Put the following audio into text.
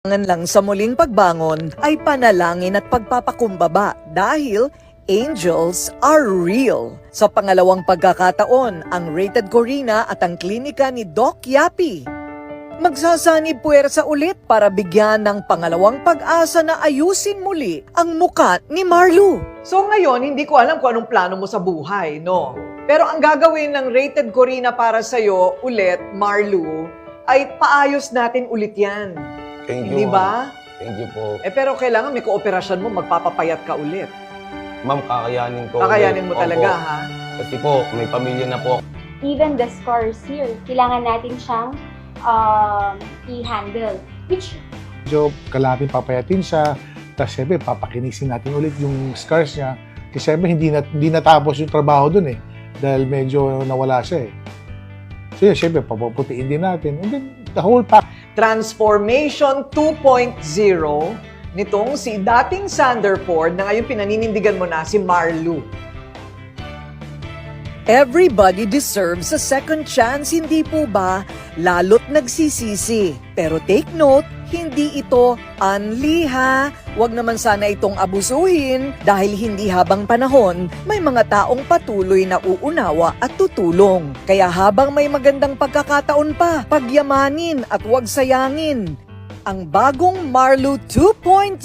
Kailangan lang sa muling pagbangon ay panalangin at pagpapakumbaba dahil angels are real. Sa pangalawang pagkakataon, ang Rated Corina at ang klinika ni Doc Yapi magsasanib puwersa ulit para bigyan ng pangalawang pag-asa na ayusin muli ang muka ni Marlu. So ngayon, hindi ko alam kung anong plano mo sa buhay, no? Pero ang gagawin ng Rated Corina para sa'yo ulit, Marlu, ay paayos natin ulit yan. Thank you, ma'am. ba? Thank you po. Eh pero kailangan may kooperasyon mo, magpapapayat ka ulit. Ma'am, kakayanin ko. Kakayanin mo Opo. talaga, ha? Kasi po, may pamilya na po. even the scars here, kailangan natin siyang um, i-handle. Which, medyo kalapin papayatin siya. Tapos syempre, papakinisin natin ulit yung scars niya. Kasi syempre, hindi, na, hindi natapos yung trabaho dun eh. Dahil medyo nawala siya eh. So yun, syempre, papaputiin din natin. And then, the whole pack. Transformation 2.0 nitong si dating Sanderford na ngayon pinaninindigan mo na si Marlu. Everybody deserves a second chance, hindi po ba? Lalo't nagsisisi. Pero take note, hindi ito unli ha. Huwag naman sana itong abusuhin dahil hindi habang panahon may mga taong patuloy na uunawa at tutulong. Kaya habang may magandang pagkakataon pa, pagyamanin at huwag sayangin. Ang bagong Marlo 2.0